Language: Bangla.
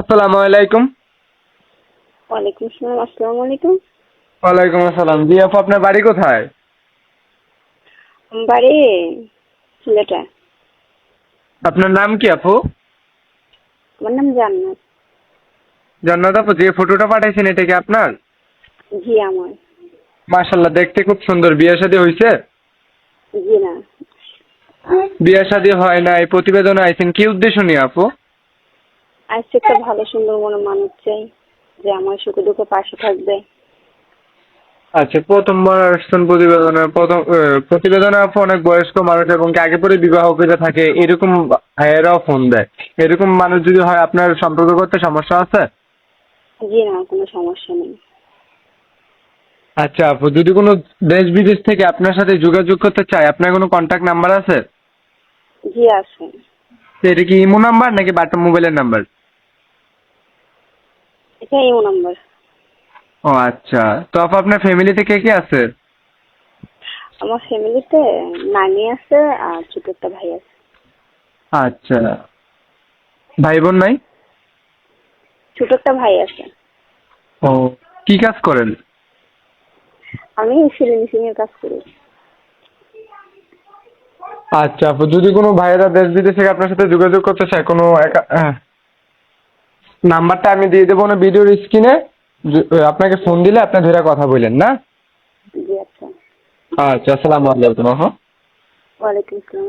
আসসালামু আলাইকুম। ওয়ালাইকুম আসসালাম আসসালামু আলাইকুম। ওয়ালাইকুম আসসালাম। জি আপু আপনার বাড়ি কোথায়? বাড়ি সিলেটে আপনার নাম কি আপু? আমার নাম জান্নাত। জান্নাত আপু যে ফটোটা পাঠাইছেন এটা কি আপনার? জি আমার। মাশাল্লাহ দেখতে খুব সুন্দর। বিয়ে শাদী হয়েছে জি না। বিয়ে শাদী হয় না এই প্রতিবেদনে আইছেন। কি উদ্দেশ্য নিয়ে আপু? আজকে একটা ভালো সুন্দর মনে মানুষ চাই যে আমার সুখে দুঃখে পাশে থাকবে। আচ্ছা প্রথমবার আসছেন প্রতিবেদনে প্রথম প্রতিবেদনে অনেক বয়স্ক মানুষ এবং আগে পরে বিবাহ করে থাকে এরকম ভাইয়েরাও ফোন দেয়। এরকম মানুষ যদি হয় আপনার সম্পর্ক করতে সমস্যা আছে? জি না কোনো সমস্যা নেই। আচ্ছা আপু যদি কোনো দেশ বিদেশ থেকে আপনার সাথে যোগাযোগ করতে চায় আপনার কোনো কন্ট্যাক্ট নাম্বার আছে? জি আছে। এটা কি ইমো নাম্বার নাকি বাটা মোবাইলের নাম্বার? এটা ইমো নাম্বার। ও আচ্ছা। তো আপু আপনার ফ্যামিলিতে কে কে আছে? আমার ফ্যামিলিতে নানি আছে আর ছোট একটা ভাই আছে। আচ্ছা। ভাই বোন নাই? ছোট একটা ভাই আছে। ও কি কাজ করেন? আমি সিলি মিশিং এর কাজ করি। আচ্ছা আপু যদি কোনো ভাইয়েরা দেশ বিদেশ থেকে আপনার সাথে যোগাযোগ করতে চায় কোনো একা- হ্যাঁ। নাম্বারটা আমি দিয়ে দেবো না ভিডিওর স্ক্রিনে। আপনাকে ফোন দিলে আপনি ধরে কথা বললেন না? আচ্ছা। আচ্ছা আসসালামু আলাইকুম ওয়ালাইকুম আসসালাম।